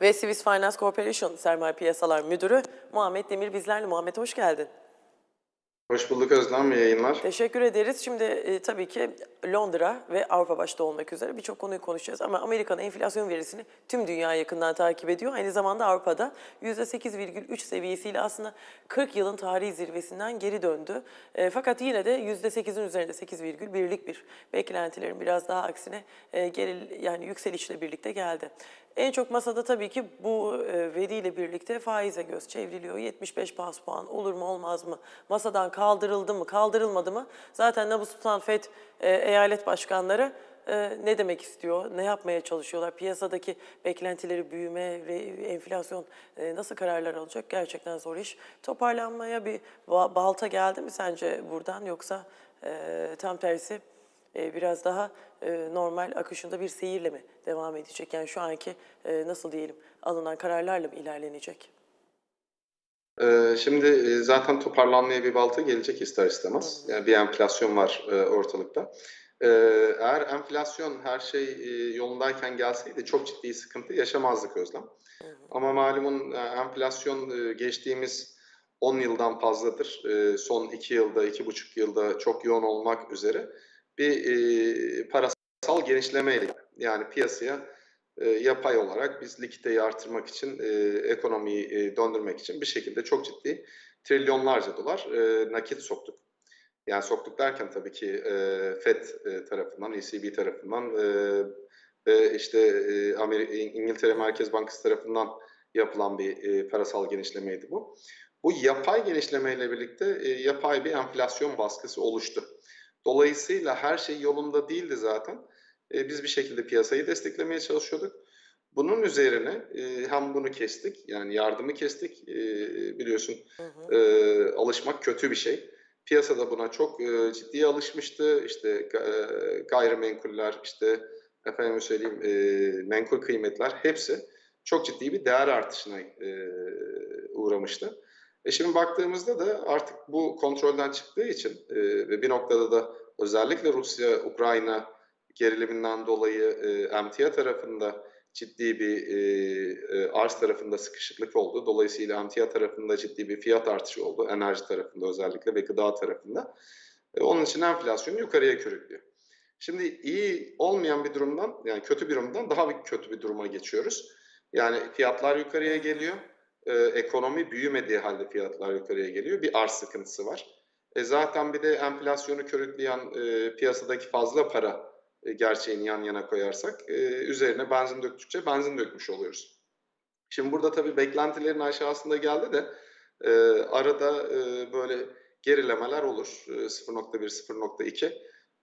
ve Swiss Finance Corporation Sermaye Piyasalar Müdürü Muhammed Demir bizlerle. Muhammed hoş geldin. Hoş bulduk Özlem, iyi yayınlar. Teşekkür ederiz. Şimdi e, tabii ki Londra ve Avrupa başta olmak üzere birçok konuyu konuşacağız. Ama Amerika'nın enflasyon verisini tüm dünya yakından takip ediyor. Aynı zamanda Avrupa'da %8,3 seviyesiyle aslında 40 yılın tarihi zirvesinden geri döndü. E, fakat yine de %8'in üzerinde 8,1'lik bir beklentilerin biraz daha aksine e, geri, yani yükselişle birlikte geldi. En çok masada tabii ki bu e, veriyle birlikte faize göz çevriliyor. 75 bas puan olur mu olmaz mı? Masadan kaldırıldı mı kaldırılmadı mı? Zaten nabız tutan FED e, eyalet başkanları e, ne demek istiyor? Ne yapmaya çalışıyorlar? Piyasadaki beklentileri büyüme enflasyon nasıl kararlar alacak? Gerçekten zor iş. Toparlanmaya bir ba- balta geldi mi sence buradan yoksa tam tersi biraz daha e, normal akışında bir seyirle mi devam edecek? Yani şu anki e, nasıl diyelim alınan kararlarla mı ilerlenecek? Şimdi e, zaten toparlanmaya bir balta gelecek ister istemez. Yani bir enflasyon var e, ortalıkta. Eğer enflasyon her şey e, yolundayken gelseydi çok ciddi sıkıntı yaşamazdık Özlem. Ama malumun e, enflasyon e, geçtiğimiz 10 yıldan fazladır. E, son 2 yılda, 2,5 yılda çok yoğun olmak üzere bir e, parasal genişlemeyle yani piyasaya e, yapay olarak biz likiditeyi artırmak için, e, ekonomiyi e, döndürmek için bir şekilde çok ciddi trilyonlarca dolar e, nakit soktuk. Yani soktuk derken tabii ki e, FED tarafından, ECB tarafından e, ve işte e, Amerika, İngiltere Merkez Bankası tarafından yapılan bir e, parasal genişlemeydi bu. Bu yapay genişlemeyle birlikte e, yapay bir enflasyon baskısı oluştu. Dolayısıyla her şey yolunda değildi zaten. E, biz bir şekilde piyasayı desteklemeye çalışıyorduk. Bunun üzerine e, hem bunu kestik, yani yardımı kestik. E, biliyorsun e, alışmak kötü bir şey. Piyasada buna çok e, ciddi alışmıştı. İşte e, gayrimenkuller, işte efendim söyleyeyim e, menkul kıymetler hepsi çok ciddi bir değer artışına e, uğramıştı. E şimdi baktığımızda da artık bu kontrolden çıktığı için e, ve bir noktada da özellikle Rusya-Ukrayna geriliminden dolayı e, emtia tarafında ciddi bir e, e, arz tarafında sıkışıklık oldu. Dolayısıyla emtia tarafında ciddi bir fiyat artışı oldu. Enerji tarafında özellikle ve gıda tarafında. E, onun için enflasyon yukarıya körüklüyor. Şimdi iyi olmayan bir durumdan yani kötü bir durumdan daha bir kötü bir duruma geçiyoruz. Yani fiyatlar yukarıya geliyor. E, ekonomi büyümediği halde fiyatlar yukarıya geliyor. Bir arz sıkıntısı var. E, zaten bir de enflasyonu körükleyen e, piyasadaki fazla para e, gerçeğini yan yana koyarsak e, üzerine benzin döktükçe benzin dökmüş oluyoruz. Şimdi burada tabii beklentilerin aşağısında geldi de e, arada e, böyle gerilemeler olur. E, 0.1, 0.2.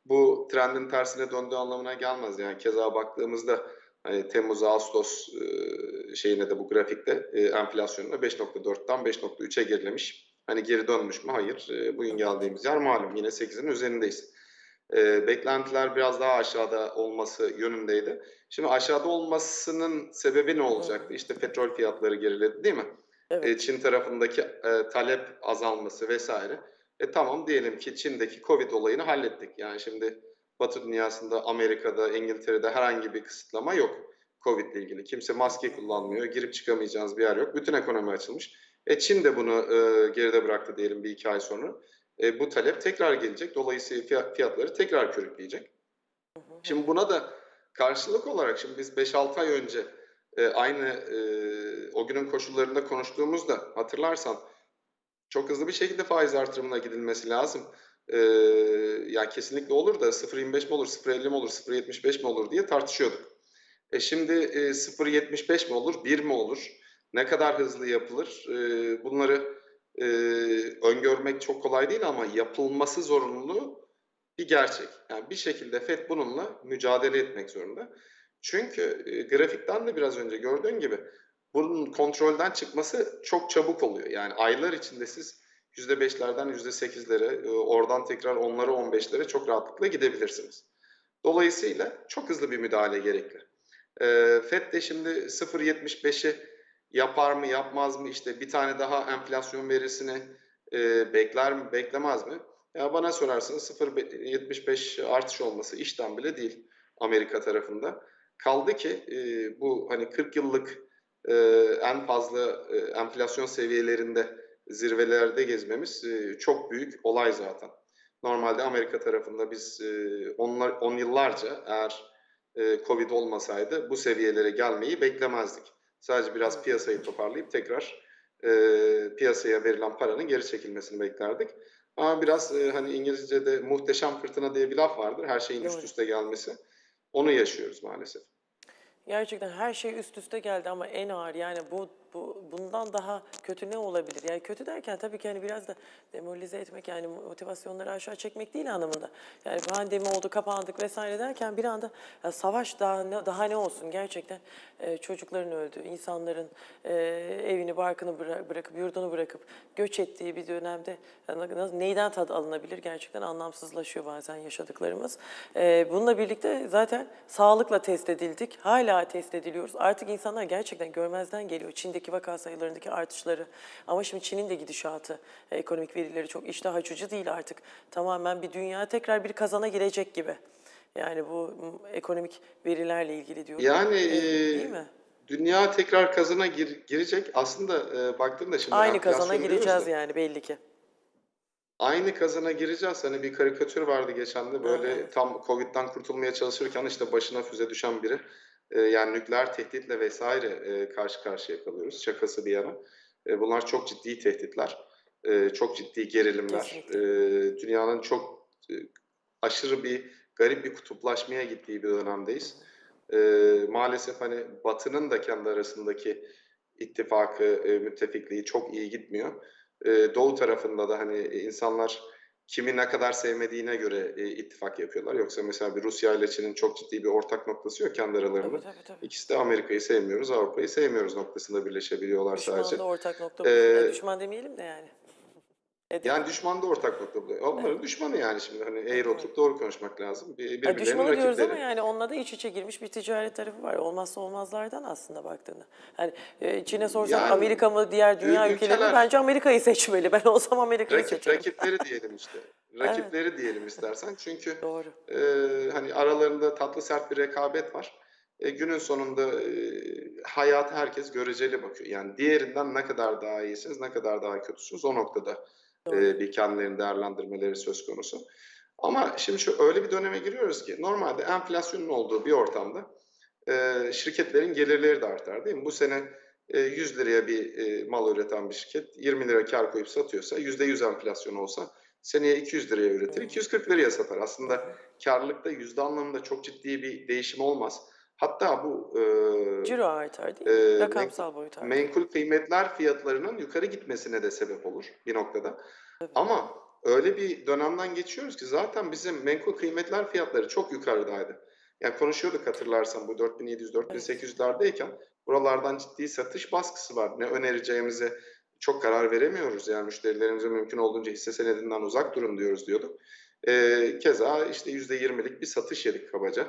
Bu trendin tersine döndüğü anlamına gelmez. Yani keza baktığımızda hani Temmuz, Ağustos e, şeyine de bu grafikte e, enflasyonuna 5.4'ten 5.3'e gerilemiş. Hani geri dönmüş mü? Hayır. E, bugün geldiğimiz yer malum. Yine 8'in üzerindeyiz e, beklentiler biraz daha aşağıda olması yönündeydi. Şimdi aşağıda olmasının sebebi ne olacaktı? İşte petrol fiyatları geriledi değil mi? Evet. E, Çin tarafındaki e, talep azalması vesaire. E tamam diyelim ki Çin'deki Covid olayını hallettik. Yani şimdi Batı dünyasında, Amerika'da, İngiltere'de herhangi bir kısıtlama yok Covid ile ilgili. Kimse maske kullanmıyor, girip çıkamayacağınız bir yer yok. Bütün ekonomi açılmış. E Çin de bunu e, geride bıraktı diyelim bir iki ay sonra e, bu talep tekrar gelecek. Dolayısıyla fiyat- fiyatları tekrar körükleyecek. Şimdi buna da karşılık olarak şimdi biz 5-6 ay önce e, aynı e, o günün koşullarında konuştuğumuzda hatırlarsan çok hızlı bir şekilde faiz artırımına gidilmesi lazım. E, yani kesinlikle olur da 0.25 mi olur, 0.50 mi olur, 0.75 mi olur diye tartışıyorduk. E şimdi e, 0.75 mi olur, 1 mi olur? Ne kadar hızlı yapılır? E, bunları e, öngörmek çok kolay değil ama yapılması zorunluluğu bir gerçek. Yani bir şekilde FED bununla mücadele etmek zorunda. Çünkü e, grafikten de biraz önce gördüğün gibi bunun kontrolden çıkması çok çabuk oluyor. Yani aylar içinde siz %5'lerden %8'lere, e, oradan tekrar 10'lara 15'lere çok rahatlıkla gidebilirsiniz. Dolayısıyla çok hızlı bir müdahale gerekli. E, FED de şimdi 0.75'i yapar mı yapmaz mı işte bir tane daha enflasyon verisini e, bekler mi beklemez mi? Ya bana sorarsanız 0.75 artış olması işten bile değil Amerika tarafında. Kaldı ki e, bu hani 40 yıllık eee, en fazla, eee, enflasyon seviyelerinde, zirvelerde gezmemiz, eee, çok büyük olay zaten. Normalde Amerika tarafında biz, eee, onlar on yıllarca eğer, eee, COVID olmasaydı bu seviyelere gelmeyi beklemezdik. Sadece biraz piyasayı toparlayıp tekrar, eee, piyasaya verilen paranın geri çekilmesini beklerdik. Ama biraz, eee, hani, İngilizce'de muhteşem fırtına diye bir laf vardır, her şeyin üst üste gelmesi. Onu yaşıyoruz maalesef. Gerçekten her şey üst üste geldi ama en ağır yani bu, bu bundan daha kötü ne olabilir? Yani kötü derken tabii ki hani biraz da demoralize etmek yani motivasyonları aşağı çekmek değil anlamında. Yani pandemi oldu, kapandık vesaire derken bir anda ya savaş daha ne, daha ne olsun gerçekten e, çocukların öldüğü, insanların e, evini barkını bıra- bırakıp yurdunu bırakıp göç ettiği bir dönemde yani neyden tad alınabilir gerçekten anlamsızlaşıyor bazen yaşadıklarımız. E, bununla birlikte zaten sağlıkla test edildik. Hala test ediliyoruz. Artık insanlar gerçekten görmezden geliyor Çin'deki vaka sayılarındaki artışları. Ama şimdi Çin'in de gidişatı, e, ekonomik verileri çok iştah açıcı değil artık. Tamamen bir dünya tekrar bir kazana girecek gibi. Yani bu ekonomik verilerle ilgili diyorum. Yani, E, eee, değil mi? dünya tekrar kazana gir girecek. Aslında, eee, baktığında şimdi Aynı kazana gireceğiz da yani belli ki. Aynı kazana gireceğiz. Hani bir karikatür vardı geçen de böyle Evet. tam Covid'den kurtulmaya çalışırken işte başına füze düşen biri. Eee, yani nükleer tehditle vesaire eee, karşı karşıya kalıyoruz. Şakası bir yana. Eee, bunlar çok ciddi tehditler. Eee, çok ciddi gerilimler. Eee, dünyanın çok aşırı bir garip bir kutuplaşmaya gittiği bir dönemdeyiz. Maalesef hani Batı'nın da kendi arasındaki ittifakı, müttefikliği çok iyi gitmiyor. Doğu tarafında da hani insanlar kimi ne kadar sevmediğine göre eee, ittifak yapıyorlar. Yoksa mesela bir Rusya ile Çin'in çok ciddi bir ortak noktası yok kendi aralarında. Tabii tabii tabii. İkisi de Amerika'yı sevmiyoruz, Avrupa'yı sevmiyoruz noktasında birleşebiliyorlar sadece. Düşman ortak nokta Eee, düşman demeyelim de yani. Hedef. yani düşman da ortak nokta buluyor. Onların Evet. düşmanı yani şimdi hani eğri Evet. oturup doğru konuşmak lazım. Bir- Birbirlerinin düşmanı diyoruz ama rakipleri. yani onunla da iç içe girmiş bir ticaret tarafı var. Olmazsa olmazlardan aslında baktığında. Yani e, Çin'e sorsan Yani Amerika mı diğer dünya ül- ülkeleri mi? ülkeler Bence Amerika'yı seçmeli. Ben olsam Amerika'yı rakip seçerim. rakipleri diyelim işte. Evet. Rakipleri diyelim istersen. Çünkü Doğru. Eee, hani aralarında tatlı sert bir rekabet var. E, günün sonunda eee hayata herkes göreceli bakıyor. Yani diğerinden ne kadar daha iyisiniz, ne kadar daha kötüsünüz o noktada Eee, bir kendilerini değerlendirmeleri söz konusu. Ama şimdi şu öyle bir döneme giriyoruz ki normalde enflasyonun olduğu bir ortamda eee, şirketlerin gelirleri de artar değil mi? Bu sene eee, 100 liraya bir eee, mal üreten bir şirket 20 lira kar koyup satıyorsa %100 enflasyon olsa seneye 200 liraya üretir, Hı. 240 liraya satar. Aslında karlılıkta yüzde anlamında çok ciddi bir değişim olmaz. Hatta bu eee Ciro artar değil mi? men- Rakamsal boyut artar. menkul kıymetler fiyatlarının yukarı gitmesine de sebep olur bir noktada. Tabii. Ama öyle bir dönemden geçiyoruz ki zaten bizim menkul kıymetler fiyatları çok yukarıdaydı. Yani konuşuyorduk hatırlarsan bu 4700-4800'lerdeyken buralardan ciddi satış baskısı var. Ne önereceğimize çok karar veremiyoruz. Yani müşterilerimize mümkün olduğunca hisse senedinden uzak durun diyoruz diyorduk. Ee, keza işte %20'lik bir satış yedik kabaca.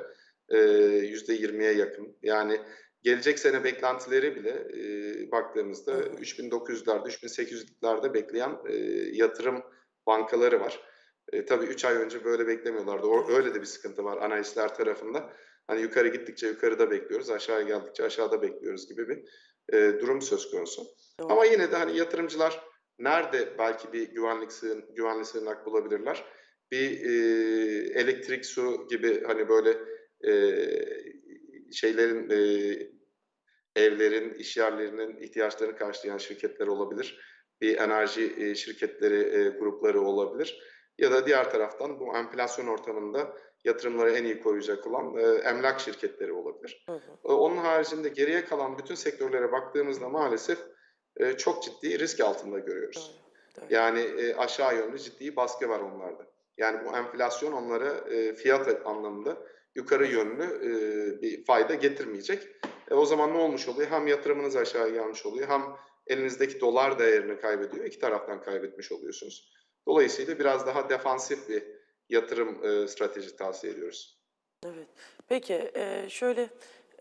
Ee, %20'ye yakın. Yani gelecek sene beklentileri bile e, baktığımızda Hı hı. 3900'lerde, 3800'lerde bekleyen e, yatırım bankaları var. E, tabii 3 ay önce böyle beklemiyorlardı. O, öyle de bir sıkıntı var analistler tarafında. Hani yukarı gittikçe yukarıda bekliyoruz, aşağıya geldikçe aşağıda bekliyoruz gibi bir e, durum söz konusu. Doğru. Ama yine de hani yatırımcılar nerede belki bir güvenlik sığın, güvenli sığınak bulabilirler? Bir e, elektrik, su gibi hani böyle e, şeylerin, e, evlerin, iş yerlerinin ihtiyaçlarını karşılayan şirketler olabilir. Bir enerji e, şirketleri, e, grupları olabilir. Ya da diğer taraftan bu enflasyon ortamında yatırımları en iyi koruyacak olan e, emlak şirketleri olabilir. Hı hı. E, Onun haricinde geriye kalan bütün sektörlere baktığımızda maalesef e, çok ciddi risk altında Doğru. görüyoruz. Doğru. Yani e, aşağı yönlü ciddi baskı var onlarda. Yani bu enflasyon onlara e, fiyat anlamında yukarı yönlü e, bir fayda getirmeyecek. E, o zaman ne olmuş oluyor? Hem yatırımınız aşağı gelmiş oluyor hem elinizdeki dolar değerini kaybediyor. İki taraftan kaybetmiş oluyorsunuz. Dolayısıyla biraz daha defansif bir yatırım e, strateji tavsiye ediyoruz. Evet. Peki e, şöyle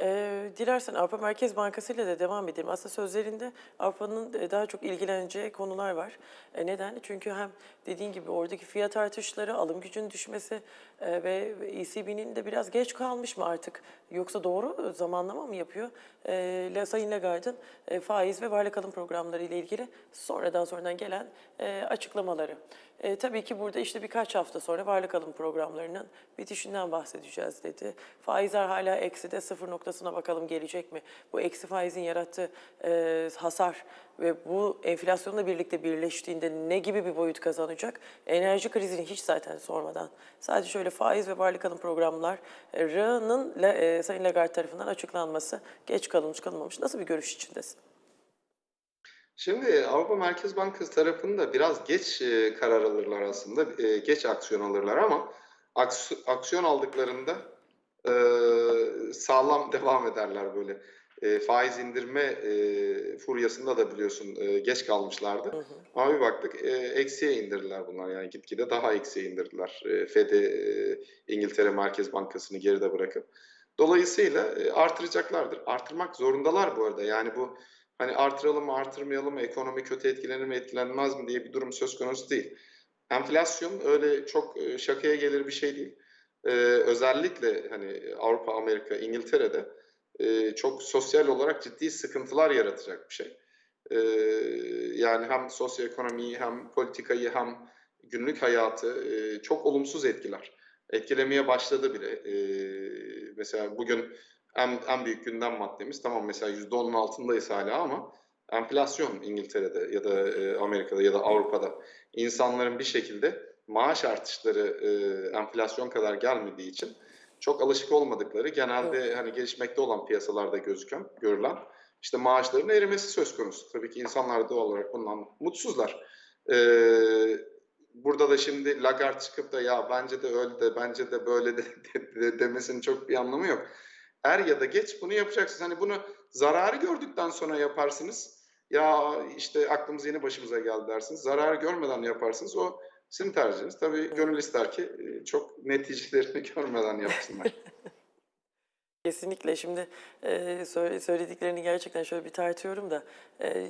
Ee, dilersen Avrupa Merkez Bankası ile de devam edelim. Aslında sözlerinde Avrupa'nın daha çok ilgileneceği konular var. E, neden? Çünkü hem dediğin gibi oradaki fiyat artışları, alım gücünün düşmesi e, ve ECB'nin de biraz geç kalmış mı artık? Yoksa doğru zamanlama mı yapıyor? E, Sayın Lagarde'ın e, faiz ve varlık alım programları ile ilgili sonradan sonradan gelen e, açıklamaları. E, tabii ki burada işte birkaç hafta sonra varlık alım programlarının bitişinden bahsedeceğiz dedi. Faizler hala ekside sıfır noktasına bakalım gelecek mi? Bu eksi faizin yarattığı e, hasar ve bu enflasyonla birlikte birleştiğinde ne gibi bir boyut kazanacak? Enerji krizini hiç zaten sormadan. Sadece şöyle faiz ve varlık alım programlarının La- e, Sayın Lagarde tarafından açıklanması geç kalınmış kalınmamış. Nasıl bir görüş içindesin? Şimdi Avrupa Merkez Bankası tarafında biraz geç e, karar alırlar aslında, e, geç aksiyon alırlar ama aks- aksiyon aldıklarında e, sağlam devam ederler böyle. E, faiz indirme e, furyasında da biliyorsun e, geç kalmışlardı. Ama bir baktık e, eksiye indirdiler bunlar yani gitgide daha eksiye indirdiler. E, Fed'i, e, İngiltere Merkez Bankası'nı geride bırakıp. Dolayısıyla e, artıracaklardır. Artırmak zorundalar bu arada. Yani bu hani artıralım mı artırmayalım mı ekonomi kötü etkilenir mi etkilenmez mi diye bir durum söz konusu değil. Enflasyon öyle çok e, şakaya gelir bir şey değil. E, özellikle hani Avrupa, Amerika, İngiltere'de e, çok sosyal olarak ciddi sıkıntılar yaratacak bir şey. E, yani hem sosyoekonomiyi hem politikayı hem günlük hayatı e, çok olumsuz etkiler. Etkilemeye başladı bile. E, mesela bugün en, en büyük gündem maddemiz tamam mesela %10'un altındayız hala ama enflasyon İngiltere'de ya da e, Amerika'da ya da Avrupa'da insanların bir şekilde maaş artışları e, enflasyon kadar gelmediği için çok alışık olmadıkları genelde hani gelişmekte olan piyasalarda gözüken, görülen işte maaşların erimesi söz konusu. Tabii ki insanlar doğal olarak bundan mutsuzlar. Ee, burada da şimdi Lagarde çıkıp da ya bence de öyle de bence de böyle de, de- de- demesinin çok bir anlamı yok. Er ya da geç bunu yapacaksınız. Hani bunu zararı gördükten sonra yaparsınız. Ya işte aklımız yeni başımıza geldi dersiniz. Zararı görmeden yaparsınız. O sizin tercihiniz. Tabii gönül ister ki e, çok neticelerini görmeden yapsınlar. Kesinlikle. Şimdi e, söyle- söylediklerini gerçekten şöyle bir tartıyorum da e,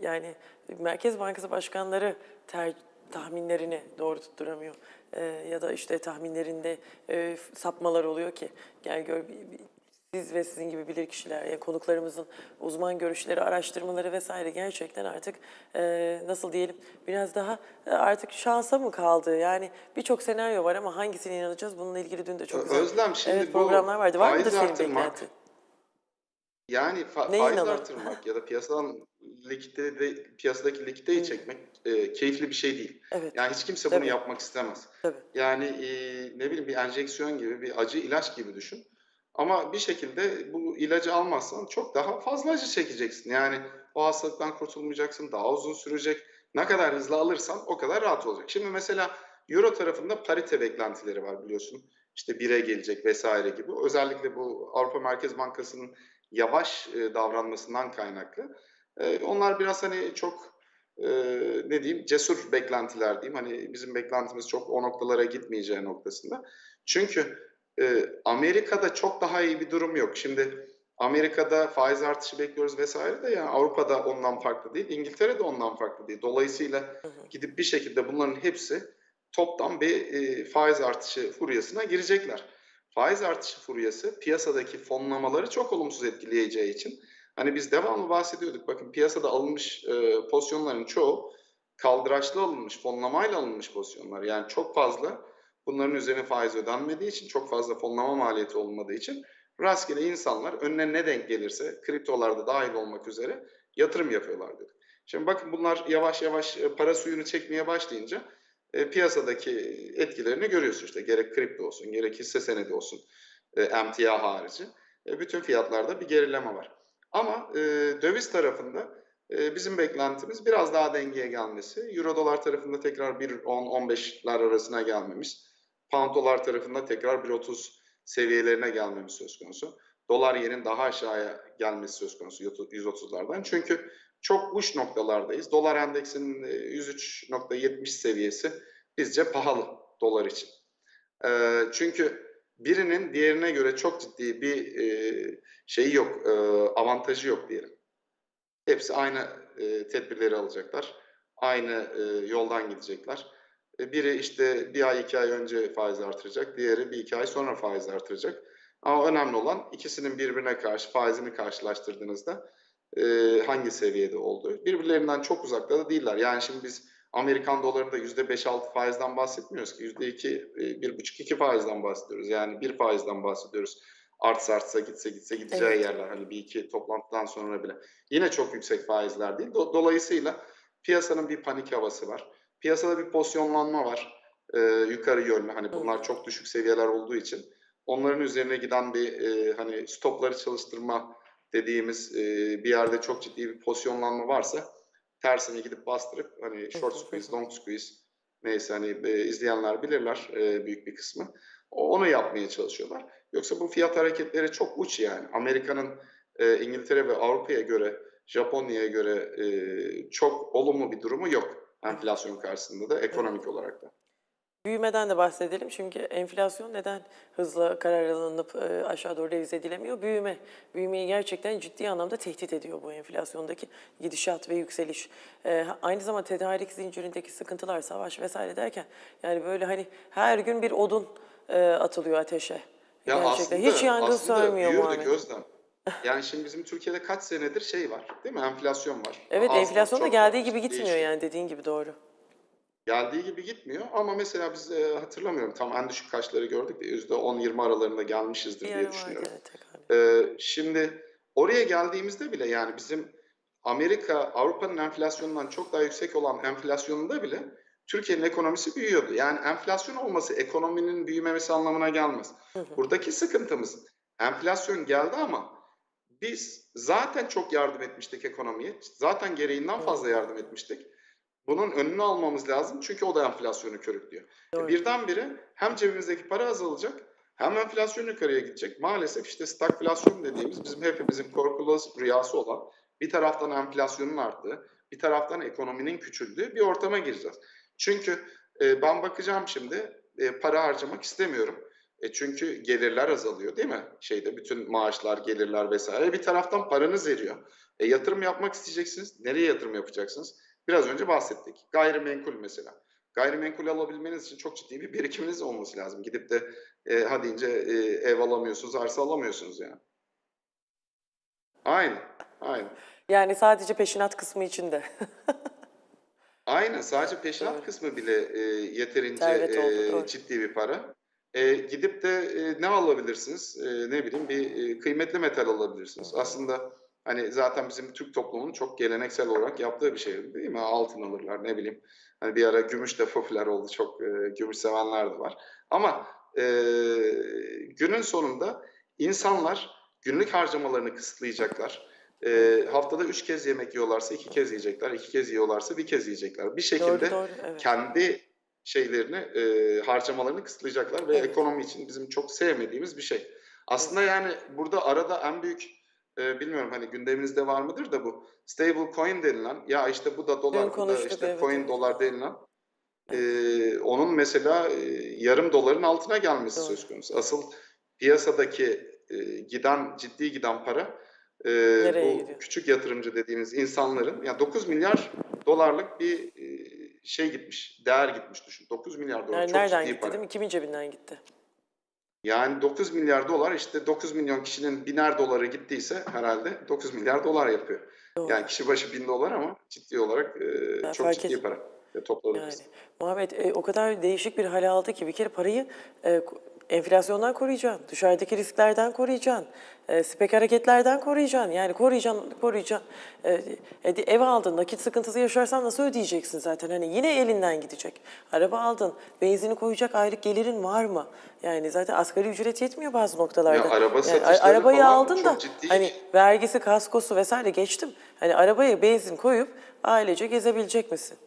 yani Merkez Bankası başkanları ter, tahminlerini doğru tutturamıyor. E, ya da işte tahminlerinde e, sapmalar oluyor ki gel gör siz ve sizin gibi bilir kişiler, yani konuklarımızın uzman görüşleri, araştırmaları vesaire gerçekten artık e, nasıl diyelim biraz daha e, artık şansa mı kaldı? Yani birçok senaryo var ama hangisine inanacağız? Bununla ilgili dün de çok güzel Özlem şimdi evet, bu programlar vardı. Var mıdır senin beklentin? Yani fa- Neye faiz inanın? artırmak ya da piyasadan likidite, piyasadaki likiditeyi çekmek e, keyifli bir şey değil. Evet. Yani hiç kimse bunu Tabii. yapmak istemez. Tabii. Yani e, ne bileyim bir enjeksiyon gibi, bir acı ilaç gibi düşün. Ama bir şekilde bu ilacı almazsan çok daha fazla acı çekeceksin. Yani o hastalıktan kurtulmayacaksın, daha uzun sürecek. Ne kadar hızlı alırsan o kadar rahat olacak. Şimdi mesela Euro tarafında parite beklentileri var biliyorsun. İşte 1'e gelecek vesaire gibi. Özellikle bu Avrupa Merkez Bankası'nın yavaş e, davranmasından kaynaklı. E, onlar biraz hani çok e, ne diyeyim cesur beklentiler diyeyim. Hani bizim beklentimiz çok o noktalara gitmeyeceği noktasında. Çünkü e, Amerika'da çok daha iyi bir durum yok. Şimdi Amerika'da faiz artışı bekliyoruz vesaire de yani Avrupa'da ondan farklı değil. İngiltere'de ondan farklı değil. Dolayısıyla gidip bir şekilde bunların hepsi toptan bir e, faiz artışı furyasına girecekler. Faiz artışı furyası piyasadaki fonlamaları çok olumsuz etkileyeceği için hani biz devamlı bahsediyorduk. Bakın piyasada alınmış e, pozisyonların çoğu kaldıraçlı alınmış, fonlamayla alınmış pozisyonlar. Yani çok fazla bunların üzerine faiz ödenmediği için, çok fazla fonlama maliyeti olmadığı için rastgele insanlar önüne ne denk gelirse kriptolarda dahil olmak üzere yatırım yapıyorlar dedik. Şimdi bakın bunlar yavaş yavaş e, para suyunu çekmeye başlayınca e, piyasadaki etkilerini görüyorsun işte gerek kripto olsun gerek hisse senedi olsun e, emtia harici e, bütün fiyatlarda bir gerileme var. Ama e, döviz tarafında e, bizim beklentimiz biraz daha dengeye gelmesi. Euro dolar tarafında tekrar 1.10-15'ler arasına gelmemiz. Pound dolar tarafında tekrar 1.30 seviyelerine gelmemiz söz konusu. Dolar yenin daha aşağıya gelmesi söz konusu 130'lardan. Çünkü çok uç noktalardayız. Dolar endeksinin e, 103.70 seviyesi bizce pahalı dolar için. E, çünkü birinin diğerine göre çok ciddi bir e, şeyi yok, e, avantajı yok diyelim. Hepsi aynı e, tedbirleri alacaklar. Aynı e, yoldan gidecekler. E, biri işte bir ay iki ay önce faiz artıracak, diğeri bir iki ay sonra faiz artıracak. Ama önemli olan ikisinin birbirine karşı faizini karşılaştırdığınızda e, hangi seviyede olduğu. Birbirlerinden çok uzakta da değiller. Yani şimdi biz Amerikan dolarında %5-6 faizden bahsetmiyoruz ki. %2, e, $1,5-2 faizden bahsediyoruz. Yani bir faizden bahsediyoruz. Artsa artsa gitse gitse gideceği Evet. yerler. Hani bir iki toplantıdan sonra bile. Yine çok yüksek faizler değil. Do- dolayısıyla piyasanın bir panik havası var. Piyasada bir pozisyonlanma var. e, yukarı yönlü. Hani bunlar çok düşük seviyeler olduğu için. Onların üzerine giden bir e, hani stopları çalıştırma dediğimiz e, bir yerde çok ciddi bir pozisyonlanma varsa tersine gidip bastırıp hani short squeeze, long squeeze neyse hani e, izleyenler bilirler e, büyük bir kısmı. Onu yapmaya çalışıyorlar. Yoksa bu fiyat hareketleri çok uç yani. Amerika'nın e, İngiltere ve Avrupa'ya göre, Japonya'ya göre e, çok olumlu bir durumu yok. Enflasyon karşısında da ekonomik olarak da. Büyümeden de bahsedelim çünkü enflasyon neden hızla karar alınıp e, aşağı doğru revize edilemiyor? Büyüme. Büyümeyi gerçekten ciddi anlamda tehdit ediyor bu enflasyondaki gidişat ve yükseliş. E, aynı zamanda tedarik zincirindeki sıkıntılar, savaş vesaire derken yani böyle hani her gün bir odun e, atılıyor ateşe. Ya gerçekten aslında, hiç yangın sönmüyor Muhammed. Özlem. Yani şimdi bizim Türkiye'de kaç senedir şey var değil mi? Enflasyon var. Evet mı, enflasyon da çok geldiği gibi gitmiyor Değişiyor. yani dediğin gibi doğru. Geldiği gibi gitmiyor ama mesela biz e, hatırlamıyorum tam en düşük kaçları gördük de %10-20 aralarında gelmişizdir Bir diye ara vardı düşünüyorum. evet tekrar. Ee, şimdi oraya geldiğimizde bile yani bizim Amerika, Avrupa'nın enflasyonundan çok daha yüksek olan enflasyonunda bile Türkiye'nin ekonomisi büyüyordu. Yani enflasyon olması ekonominin büyümemesi anlamına gelmez. Buradaki sıkıntımız enflasyon geldi ama biz zaten çok yardım etmiştik ekonomiye. Zaten gereğinden fazla yardım etmiştik. Bunun önünü almamız lazım çünkü o da enflasyonu körüklüyor. E, Doğru. Birdenbire hem cebimizdeki para azalacak hem enflasyon yukarıya gidecek. Maalesef işte stagflasyon dediğimiz bizim hepimizin korkulu rüyası olan bir taraftan enflasyonun arttığı, bir taraftan ekonominin küçüldüğü bir ortama gireceğiz. Çünkü e, ben bakacağım şimdi e, para harcamak istemiyorum. E çünkü gelirler azalıyor değil mi? Şeyde bütün maaşlar, gelirler vesaire. Bir taraftan paranız eriyor. E, yatırım yapmak isteyeceksiniz. Nereye yatırım yapacaksınız? Biraz önce bahsettik. Gayrimenkul mesela. Gayrimenkul alabilmeniz için çok ciddi bir birikiminiz olması lazım. Gidip de e, ha deyince e, ev alamıyorsunuz, arsa alamıyorsunuz yani. Aynen, aynen. Yani sadece peşinat kısmı için de. Aynen sadece peşinat Doğru. kısmı bile e, yeterince oldu, e, ciddi bir para. E, gidip de e, ne alabilirsiniz? E, ne bileyim bir e, kıymetli metal alabilirsiniz. Aslında hani zaten bizim Türk toplumunun çok geleneksel olarak yaptığı bir şey değil mi? Altın alırlar ne bileyim. Hani bir ara gümüş de popüler oldu. Çok e, gümüş sevenler de var. Ama e, günün sonunda insanlar günlük harcamalarını kısıtlayacaklar. E, haftada üç kez yemek yiyorlarsa iki kez yiyecekler. iki kez yiyorlarsa bir kez yiyecekler. Bir şekilde doğru doğru evet. kendi şeylerini, e, harcamalarını kısıtlayacaklar ve Evet. ekonomi için bizim çok sevmediğimiz bir şey. Aslında yani burada arada en büyük e, bilmiyorum hani gündeminizde var mıdır da bu stable coin denilen ya işte bu da dolar bu da işte evet, coin evet. dolar denilen e, onun mesela e, yarım doların altına gelmesi Doğru. söz konusu. Asıl piyasadaki e, giden ciddi giden para e, Nereye bu gidiyor? küçük yatırımcı dediğimiz insanların ya 9 milyar dolarlık bir e, şey gitmiş, değer gitmiş düşün. 9 milyar dolar Yani çok nereden ciddi gitti para. değil mi? Kimin cebinden gitti? Yani 9 milyar dolar işte 9 milyon kişinin biner doları gittiyse herhalde 9 milyar dolar yapıyor. Doğru. Yani kişi başı bin dolar ama ciddi olarak e, çok ciddi et- para. Topladık Yani biz. Muhammed e, o kadar değişik bir hale aldı ki bir kere parayı e, enflasyondan koruyacaksın, dışarıdaki risklerden koruyacaksın, e, spek hareketlerden koruyacaksın. Yani koruyacaksın, koruyacaksın. E, e, ev aldın, nakit sıkıntısı yaşarsan nasıl ödeyeceksin zaten? Hani yine elinden gidecek. Araba aldın, benzini koyacak aylık gelirin var mı? Yani zaten asgari ücret yetmiyor bazı noktalarda. Ya araba Yani arabayı falan aldın da ciddi hani vergisi, kaskosu vesaire geçtim. Hani arabaya benzin koyup ailece gezebilecek misin?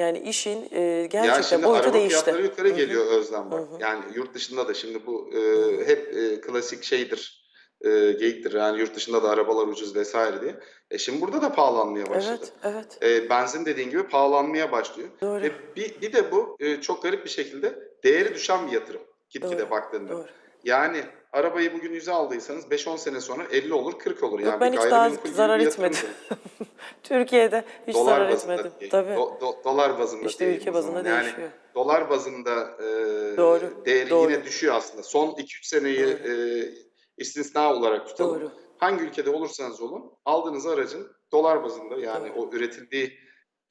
Yani işin e, gerçekten şimdi boyutu araba değişti. fiyatları yukarı geliyor Özlem bak. Yani yurt dışında da şimdi bu e, hep e, klasik şeydir. E, geyiktir. Yani yurt dışında da arabalar ucuz vesaire diye. E şimdi burada da pahalanmaya başladı. Evet, evet. E, benzin dediğin gibi pahalanmaya başlıyor. Doğru. Ve bir, bir de bu e, çok garip bir şekilde değeri düşen bir yatırım. Gitgide baktığında. doğru. Yani arabayı bugün 100'e aldıysanız 5-10 sene sonra 50 olur, 40 olur. Yani Yok, ben hiç daha zarar etmedim. Türkiye'de hiç dolar zarar etmedim. değil. Tabii. Do- do- dolar bazında İşte ülke bazında zaman. değişiyor. Yani dolar bazında e, Doğru, değeri doğru. yine düşüyor aslında. Son 2-3 seneyi e, istisna olarak tutalım. Doğru. Hangi ülkede olursanız olun aldığınız aracın dolar bazında yani o üretildiği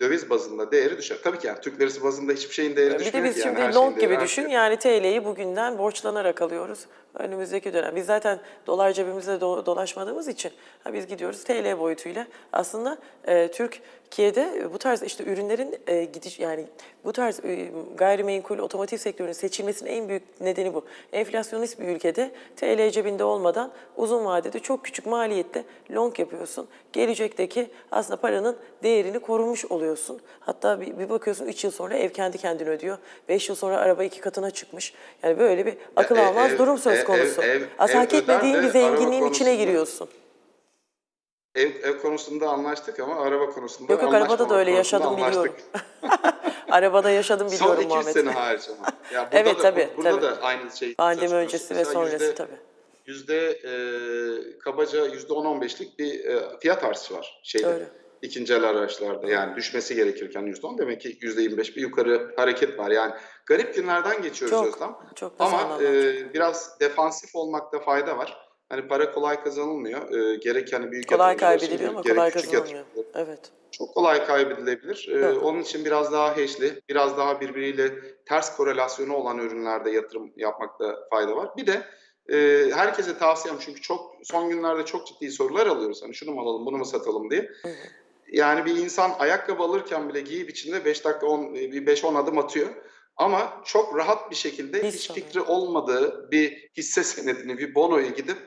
döviz bazında değeri düşer. Tabii ki yani Türk lirası bazında hiçbir şeyin değeri Bir de düşmüyor biz yani. şimdi long gibi artıyor. düşün yani TL'yi bugünden borçlanarak alıyoruz önümüzdeki dönem. Biz zaten dolar cebimizde do- dolaşmadığımız için ha biz gidiyoruz TL boyutuyla. Aslında e, Türkiye'de bu tarz işte ürünlerin e, gidiş yani bu tarz e, gayrimenkul otomotiv sektörünün seçilmesinin en büyük nedeni bu. Enflasyonist bir ülkede TL cebinde olmadan uzun vadede çok küçük maliyette long yapıyorsun. Gelecekteki aslında paranın değerini korumuş oluyorsun. Hatta bir, bir bakıyorsun 3 yıl sonra ev kendi kendine ödüyor. 5 yıl sonra araba iki katına çıkmış. Yani böyle bir akıl ev- almaz ev- durum söz ev- konusu. ev- Aslında ev hak etmediğin bir zenginliğin içine giriyorsun. Ev, ev konusunda anlaştık ama araba konusunda Yok yok arabada da öyle yaşadım biliyorum. arabada yaşadım biliyorum Son 200 Muhammed. sene hariç ama. Ya burada Evet, da, tabii, Burada tabii. da aynı şey. Pandemi öncesi ve sonrası yüzde- tabii. Yüzde e, kabaca yüzde 10-15'lik bir e, fiyat artışı var şeyde. Doğru. İkinci el araçlarda yani düşmesi gerekirken yüzde 10 demek ki yüzde 25 bir yukarı hareket var. Yani garip günlerden geçiyoruz Çok, Özlem. çok Ama e, biraz defansif olmakta fayda var. Hani para kolay kazanılmıyor. E, gerek hani büyük Kolay kaybediliyor ama kolay kazanılmıyor. Evet. çok kolay kaybedilebilir. Ee, Evet. onun için biraz daha heşli, biraz daha birbiriyle ters korelasyonu olan ürünlerde yatırım yapmakta fayda var. Bir de e, herkese tavsiyem çünkü çok son günlerde çok ciddi sorular alıyoruz. Hani şunu mu alalım, bunu mu satalım diye. Hı hı. Yani bir insan ayakkabı alırken bile giyip içinde 5 dakika 10 bir 5-10 adım atıyor. Ama çok rahat bir şekilde hiç fikri olmadığı bir hisse senedini, bir bonoyu gidip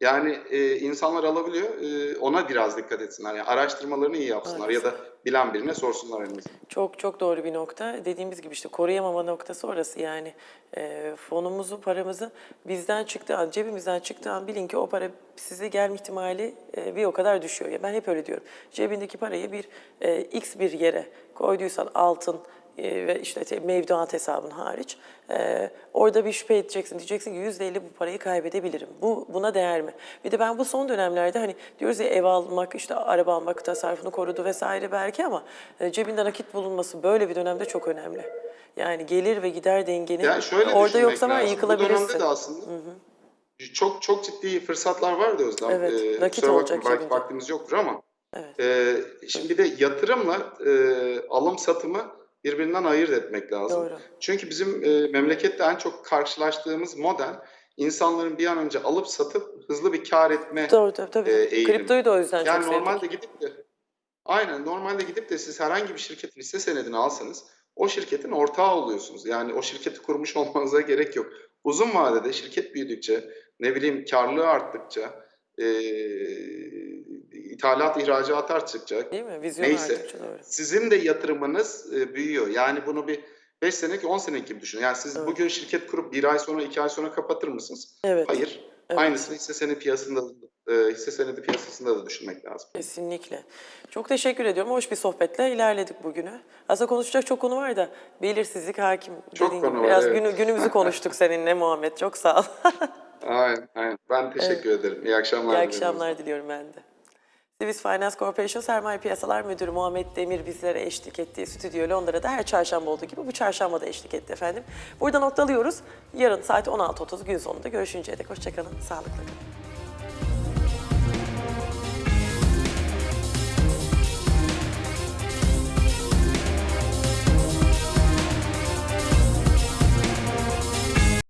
yani e, insanlar alabiliyor. E, ona biraz dikkat etsinler. Yani araştırmalarını iyi yapsınlar ya da bilen birine sorsunlar en azından. Çok çok doğru bir nokta. Dediğimiz gibi işte koruyamama noktası orası yani. E, fonumuzu, paramızı bizden çıktığı an, cebimizden çıktığı an bilin ki o para size gelme ihtimali e, bir o kadar düşüyor. Ya ben hep öyle diyorum. Cebindeki parayı bir e, x bir yere koyduysan altın ve işte te- mevduat hesabın hariç e, orada bir şüphe edeceksin. Diyeceksin ki %50 bu parayı kaybedebilirim. Bu buna değer mi? Bir de ben bu son dönemlerde hani diyoruz ya ev almak, işte araba almak tasarrufunu korudu vesaire belki ama e, cebinde nakit bulunması böyle bir dönemde çok önemli. Yani gelir ve gider dengeni Yani şöyle orada yoksa var lazım. Bu yıkılabilirsin. dönemde de aslında çok çok ciddi fırsatlar vardı Özlem. Evet, Ee, nakit olacak bakma, belki vaktimiz yoktur ama Evet. e, şimdi bir de yatırımla e, alım satımı birbirinden ayırt etmek lazım. Doğru. Çünkü bizim e, memlekette en çok karşılaştığımız model insanların bir an önce alıp satıp hızlı bir kar etme Doğru tabii tabii. e, eğilimi. Kriptoyu da o yüzden Yani çok sevdik. normalde gidip de aynen normalde gidip de siz herhangi bir şirketin hisse senedini alsanız o şirketin ortağı oluyorsunuz. Yani o şirketi kurmuş olmanıza gerek yok. Uzun vadede şirket büyüdükçe, ne bileyim karlılığı arttıkça, e, ithalat ihracat arttıkça Değil mi? Vizyon neyse doğru. sizin de yatırımınız e, büyüyor. Yani bunu bir 5 senelik 10 senelik gibi düşünün. Yani siz Evet. bugün şirket kurup bir ay sonra 2 ay sonra kapatır mısınız? Evet. Hayır. Evet. Aynısını hisse senedi piyasasında e, hisse senedi piyasasında da düşünmek lazım. Kesinlikle. Çok teşekkür ediyorum. Hoş bir sohbetle ilerledik bugünü. Aslında konuşacak çok konu var da belirsizlik hakim. Çok konu gibi. var, Biraz evet. günü, günümüzü konuştuk seninle Muhammed. Çok sağ ol. Aynen, aynen. Ben teşekkür ederim. İyi akşamlar. İyi akşamlar diliyorum ben de. Swiss Finance Corporation Sermaye Piyasalar Müdürü Muhammed Demir bizlere eşlik ettiği stüdyo Londra'da her çarşamba olduğu gibi bu çarşamba da eşlik etti efendim. Burada noktalıyoruz. Yarın saat 16.30 gün sonunda görüşünceye dek hoşçakalın, sağlıkla kalın.